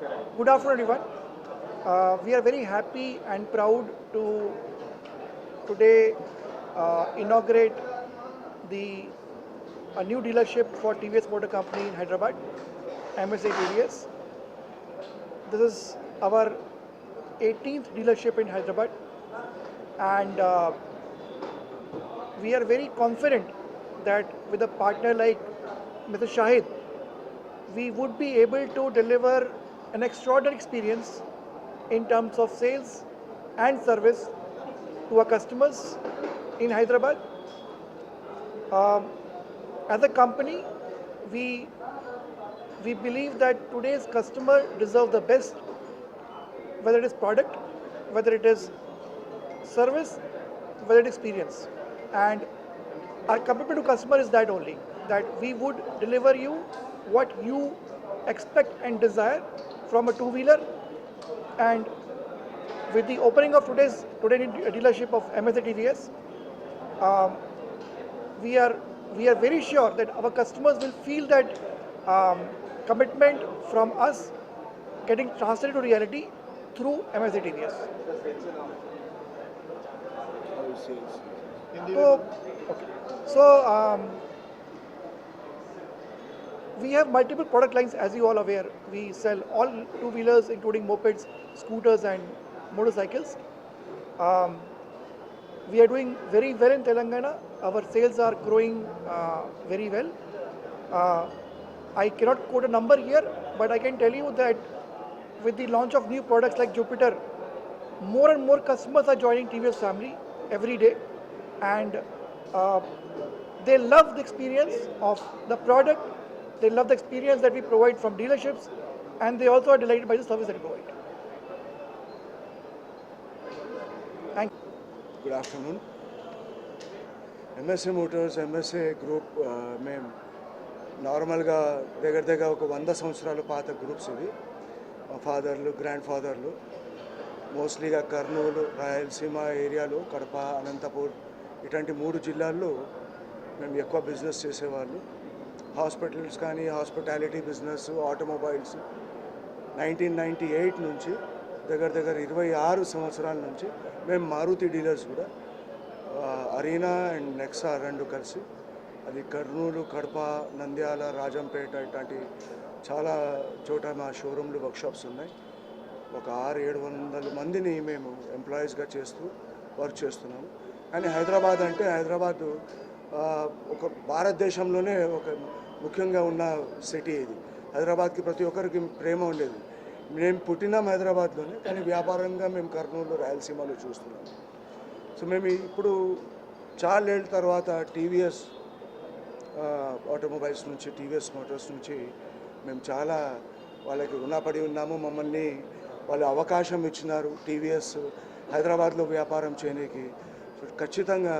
Good afternoon, everyone. Uh, we are very happy and proud to today uh, inaugurate the a new dealership for TVS Motor Company in Hyderabad, MSA TVS. This is our 18th dealership in Hyderabad, and uh, we are very confident that with a partner like Mr. Shahid, we would be able to deliver an extraordinary experience in terms of sales and service to our customers in Hyderabad. Um, as a company, we we believe that today's customer deserves the best, whether it is product, whether it is service, whether it is experience, and our commitment to customer is that only that we would deliver you what you expect and desire from a two wheeler and with the opening of today's today dealership of MSA TVS um, we are we are very sure that our customers will feel that um, commitment from us getting translated to reality through MSA TVS. So, okay. So, um, we have multiple product lines as you all aware. We sell all two wheelers, including mopeds, scooters, and motorcycles. Um, we are doing very well in Telangana. Our sales are growing uh, very well. Uh, I cannot quote a number here, but I can tell you that with the launch of new products like Jupiter, more and more customers are joining TVS family every day, and uh, they love the experience of the product. They love the experience that we provide from dealerships, and they also are delighted by the service that we provide. Thank you. Good afternoon MSA motors MSA group ఆ, మేము నార్మల్గా దగ్గర దగ్గర ఒక వంద సంవత్సరాల పాత groups ఇవి మా ఫాదర్లు గ్రాండ్ ఫాదర్లు మోస్ట్లీగా కర్నూలు రాయలసీమ ఏరియాలో కడప అనంతపూర్ ఇటువంటి మూడు జిల్లాల్లో మేము ఎక్కువ బిజినెస్ చేసేవాళ్ళు హాస్పిటల్స్ కానీ hospitality business automobiles nineteen ninety eight నుంచి దగ్గర దగ్గర ఇరవై ఆరు సంవత్సరాల నుంచి మేము మారుతి డీలర్స్ కూడా అరీనా అండ్ నెక్సా రెండు కలిసి అది కర్నూలు కడప నంద్యాల రాజంపేట ఇట్లాంటి చాలా చోట మా షోరూమ్లు వర్క్షాప్స్ ఉన్నాయి. ఒక ఆరు ఏడు వందల మందిని మేము ఎంప్లాయీస్గా చేస్తూ వర్క్ చేస్తున్నాము. కానీ హైదరాబాద్ అంటే హైదరాబాద్ ఒక భారతదేశంలోనే ఒక ముఖ్యంగా ఉన్న సిటీ ఇది. హైదరాబాద్కి ప్రతి ఒక్కరికి ప్రేమ ఉండేది. మేము పుట్టినాం హైదరాబాద్లోనే కానీ వ్యాపారంగా మేము కర్నూలు రాయలసీమలో చూస్తున్నాం. సో మేము ఇప్పుడు చాలా తర్వాత టీవీఎస్ ఆటోమొబైల్స్ నుంచి టీవీఎస్ మోటార్స్ నుంచి మేము చాలా వాళ్ళకి రుణపడి ఉన్నాము. మమ్మల్ని వాళ్ళు అవకాశం ఇచ్చినారు టీవీఎస్ హైదరాబాద్లో వ్యాపారం చేయడానికి ఖచ్చితంగా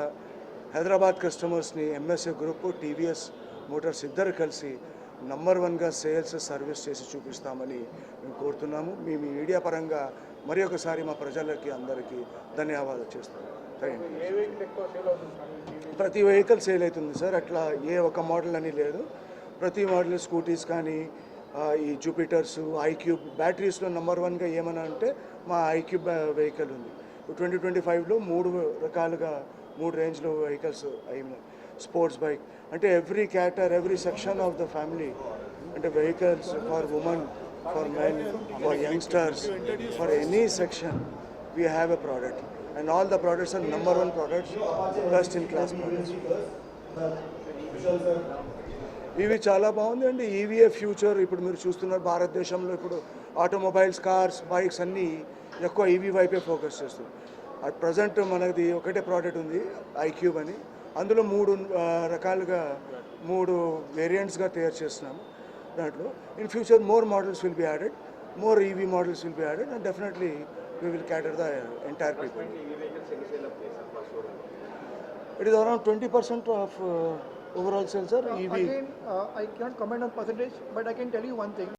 హైదరాబాద్ కస్టమర్స్ని ఎంఎస్ఏ గ్రూప్ టీవీఎస్ మోటార్స్ ఇద్దరు కలిసి నంబర్ వన్గా సేల్స్ సర్వీస్ చేసి చూపిస్తామని మేము కోరుతున్నాము. మీ మీడియా పరంగా మరి ఒకసారి మా ప్రజలకి అందరికీ ధన్యవాదాలు యూ ప్రతి వెహికల్ సేల్ అవుతుంది సార్. అట్లా ఏ ఒక మోడల్ అని లేదు. ప్రతి మోడల్ స్కూటీస్ కానీ ఈ జూపిటర్స్ ఐక్యూబ్ బ్యాటరీస్లో నెంబర్ వన్గా ఏమన్నా అంటే మా ఐక్యూబ్ వెహికల్ ఉంది. ట్వంటీ ట్వంటీ ఫైవ్లో మూడు రకాలుగా మూడు రేంజ్లో వెహికల్స్ అయినాయి స్పోర్ట్స్ బైక్. అంటే every cater every section of the family. అంటే vehicles for women for men for youngsters for any section we have a product and all the products are number one products best in class products ఇవి చాలా బాగుంది అండి. EVA future ఇప్పుడు మీరు చూస్తున్నారు భారతదేశంలో ఇప్పుడు ఆటోమొబైల్స్ కార్స్ బైక్స్ అన్నీ ఎక్కువ ఈవీ వైపే ఫోకస్ చేస్తుంది. అట్ ప్రజెంట్ మనది ఒకటే ప్రోడక్ట్ ఉంది ఐక్యూబ్ అని. అందులో మూడు రకాలుగా మూడు వేరియంట్స్గా తయారు చేస్తున్నాము దాంట్లో. In future more models will be added more EV models will be added and definitely we will cater the entire people it is around twenty percent of overall sale sir EV I cannot comment on percentage, but I can tell you one thing.